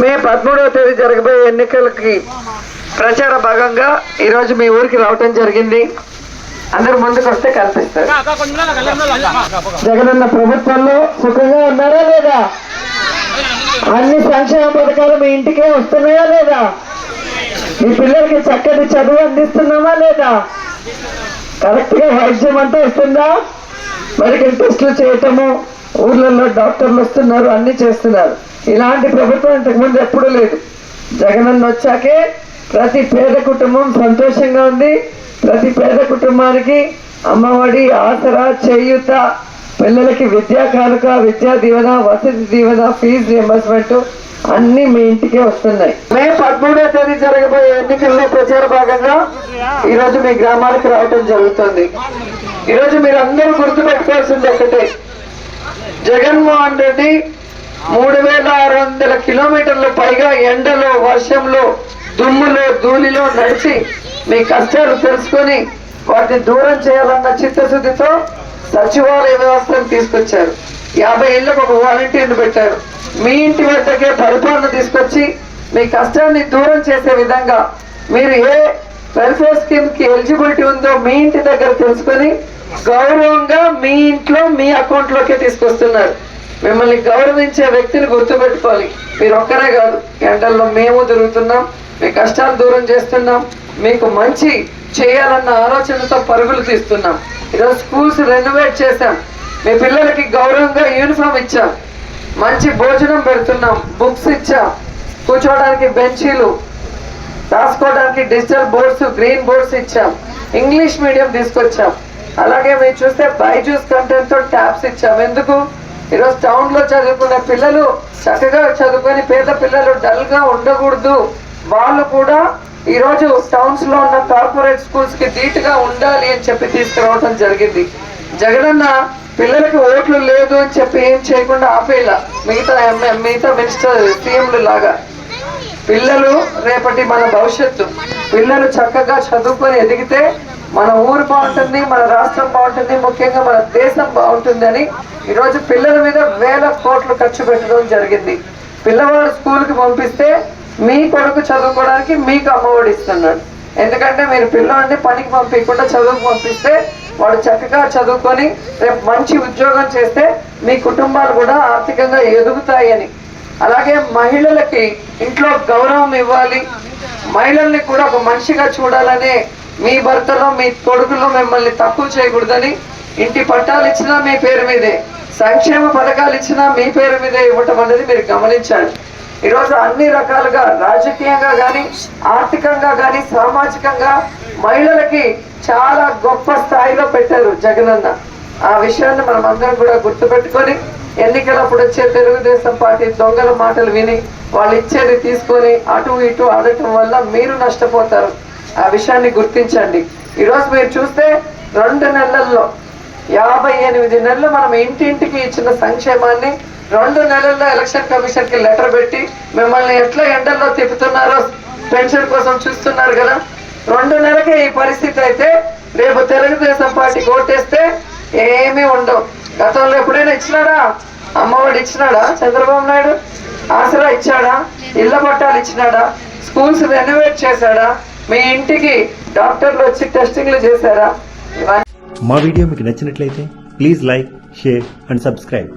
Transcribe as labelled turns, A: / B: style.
A: మే పదమూడవ తేదీ జరగబోయే ఎన్నికలకి ప్రచార భాగంగా ఈరోజు మీ ఊరికి రావటం జరిగింది. అందరు ముందుకు వస్తే కల్పిస్తారు జగనన్న ప్రభుత్వంలో సుఖంగా ఉన్నారా లేదా? అన్ని సంక్షేమ పథకాలు మీ ఇంటికే వస్తున్నాయా లేదా? మీ పిల్లలకి చక్కటి చదువు అందిస్తున్నామా లేదా? కరెక్ట్గా వైద్యం అంతా వస్తుందా? మెడికల్ టెస్టులు చేయటము ఊర్లలో డాక్టర్లు వస్తున్నారు అన్ని చేస్తున్నారు. ఇలాంటి ప్రభుత్వం ఇంతకుముందు ఎప్పుడూ లేదు. జగనన్న వచ్చాకే ప్రతి పేద కుటుంబం సంతోషంగా ఉంది. ప్రతి పేద కుటుంబానికి అమ్మఒడి ఆసరా చేయూత పిల్లలకి విద్యా కానుక విద్యా దీవెన వసతి దీవెన ఫీజు రియంబర్స్మెంట్ అన్ని మీ ఇంటికే వస్తున్నాయి. మే పదమూడో తేదీ జరగబోయే ఎన్నికల్లో ప్రచార భాగంగా ఈరోజు మీ గ్రామానికి రావటం జరుగుతుంది. ఈరోజు మీరు అందరూ గుర్తుపెట్టుకోవాల్సింది ఒకటే. జగన్మోహన్ రెడ్డి మూడు వేల ఆరు వందల కిలోమీటర్ల పైగా ఎండలో వర్షంలో దుమ్ములో ధూళిలో నడిచి మీ కష్టాలు తెలుసుకొని వాటిని దూరం చేయాలన్న చిత్తశుద్ధితో సచివాలయ వ్యవస్థను తీసుకొచ్చారు. యాభై ఏళ్ళకు ఒక వాలంటీర్ను పెట్టారు. మీ ఇంటి వద్దకే పరిపాలన తీసుకొచ్చి మీ కష్టాన్ని దూరం చేసే విధంగా మీరు ఏ వెల్ఫేర్ స్కీమ్కి ఎలిజిబిలిటీ ఉందో మీ ఇంటి దగ్గర తెలుసుకొని గౌరవంగా మీ ఇంట్లో మీ అకౌంట్లోకి తీసుకొస్తున్నారు. మిమ్మల్ని గౌరవించే వ్యక్తిని గుర్తుపెట్టుకోవాలి. మీరు ఒక్కరే కాదు ఎండల్లో మేము తిరుగుతున్నాం మీ కష్టాలు దూరం చేస్తున్నాం మీకు మంచి చేయాలన్న ఆలోచనతో పరుగులు తీస్తున్నాం. ఈరోజు స్కూల్స్ రెనోవేట్ చేశాం. మీ పిల్లలకి గౌరవంగా యూనిఫామ్ ఇచ్చాం. మంచి భోజనం పెడుతున్నాం బుక్స్ ఇచ్చాం. కూర్చోవడానికి బెంచీలు రాసుకోవడానికి డిజిటల్ బోర్డ్స్ గ్రీన్ బోర్డ్స్ ఇచ్చాం. ఇంగ్లీష్ మీడియం తీసుకొచ్చాం. అలాగే మీరు చూస్తే బైజూస్ కంటెంట్తో ట్యాబ్స్ ఇచ్చాం. ఎందుకు? ఈరోజు టౌన్లో చదువుకునే పిల్లలు చక్కగా చదువుకొని పేద పిల్లలు డల్గా ఉండకూడదు. వాళ్ళు కూడా ఈరోజు టౌన్స్లో ఉన్న కార్పొరేట్ స్కూల్స్కి ధీటుగా ఉండాలి అని చెప్పి తీసుకురావడం జరిగింది. జగనన్న పిల్లలకి ఓట్లు లేదు అని చెప్పి ఏం చేయకుండా ఆపేలా. మిగతా ఎమ్మె- మిగతా మినిస్టర్ సీఎంలు లాగా. పిల్లలు రేపటి మన భవిష్యత్తు. పిల్లలు చక్కగా చదువుకొని ఎదిగితే మన ఊరు బాగుంటుంది మన రాష్ట్రం బాగుంటుంది ముఖ్యంగా మన దేశం బాగుంటుందని ఈరోజు పిల్లల మీద వేల కోట్లు ఖర్చు పెట్టడం జరిగింది. పిల్లవాడు స్కూల్కి పంపిస్తే మీ కొడుకు చదువుకోవడానికి మీకు అమ్మఒడి ఇస్తున్నాడు. ఎందుకంటే మీరు పిల్లవాడిని పనికి పంపించకుండా చదువుకు పంపిస్తే వాడు చక్కగా చదువుకొని రేపు మంచి ఉద్యోగం చేస్తే మీ కుటుంబాలు కూడా ఆర్థికంగా ఎదుగుతాయని అలాగే మహిళలకి ఇంట్లో గౌరవం ఇవ్వాలి. మహిళల్ని కూడా ఒక మనిషిగా చూడాలనే మీ భర్తలో మీ కొడుకులో మిమ్మల్ని తక్కువ చేయకూడదని ఇంటి పట్టాలు ఇచ్చినా మీ పేరు మీదే సంక్షేమ పథకాలు ఇచ్చినా మీ పేరు మీదే ఇవ్వటం అనేది మీరు గమనించాలి. ఈరోజు అన్ని రకాలుగా రాజకీయంగా కానీ ఆర్థికంగా కానీ సామాజికంగా మహిళలకి చాలా గొప్ప స్థాయిలో పెట్టారు జగనన్న. ఆ విషయాన్ని మనం అందరం కూడా గుర్తుపెట్టుకొని ఎన్నికలప్పుడు వచ్చే తెలుగుదేశం పార్టీ దొంగల మాటలు విని వాళ్ళు ఇచ్చేది తీసుకొని అటు ఇటు ఆడటం వల్ల మీరు నష్టపోతారు. ఆ విషయాన్ని గుర్తించండి. ఈరోజు మీరు చూస్తే రెండు నెలల్లో యాభై ఎనిమిది నెలలు మనం ఇంటింటికి ఇచ్చిన సంక్షేమాన్ని రెండు నెలల్లో ఎలక్షన్ కమిషన్కి లెటర్ పెట్టి మిమ్మల్ని ఎట్లా ఎండల్లో తిప్పుతున్నారో పెన్షన్ కోసం చూస్తున్నారు కదా. రెండు నెలలకే ఈ పరిస్థితి అయితే రేపు తెలుగుదేశం పార్టీ ఓటేస్తే ఏమీ ఉండవు. గతంలో ఎప్పుడైనా ఇచ్చినాడా? అమ్మఒడి ఇచ్చినాడా? చంద్రబాబు నాయుడు ఆసరా ఇచ్చాడా? ఇళ్ళ పట్టాలు ఇచ్చినాడా? స్కూల్స్ రెనోవేట్ చేశాడా? మీ ఇంటికి డాక్టర్లు వచ్చి టెస్టింగ్లు చేశారా?
B: మా వీడియో మీకు నచ్చినట్లయితే please like share and subscribe.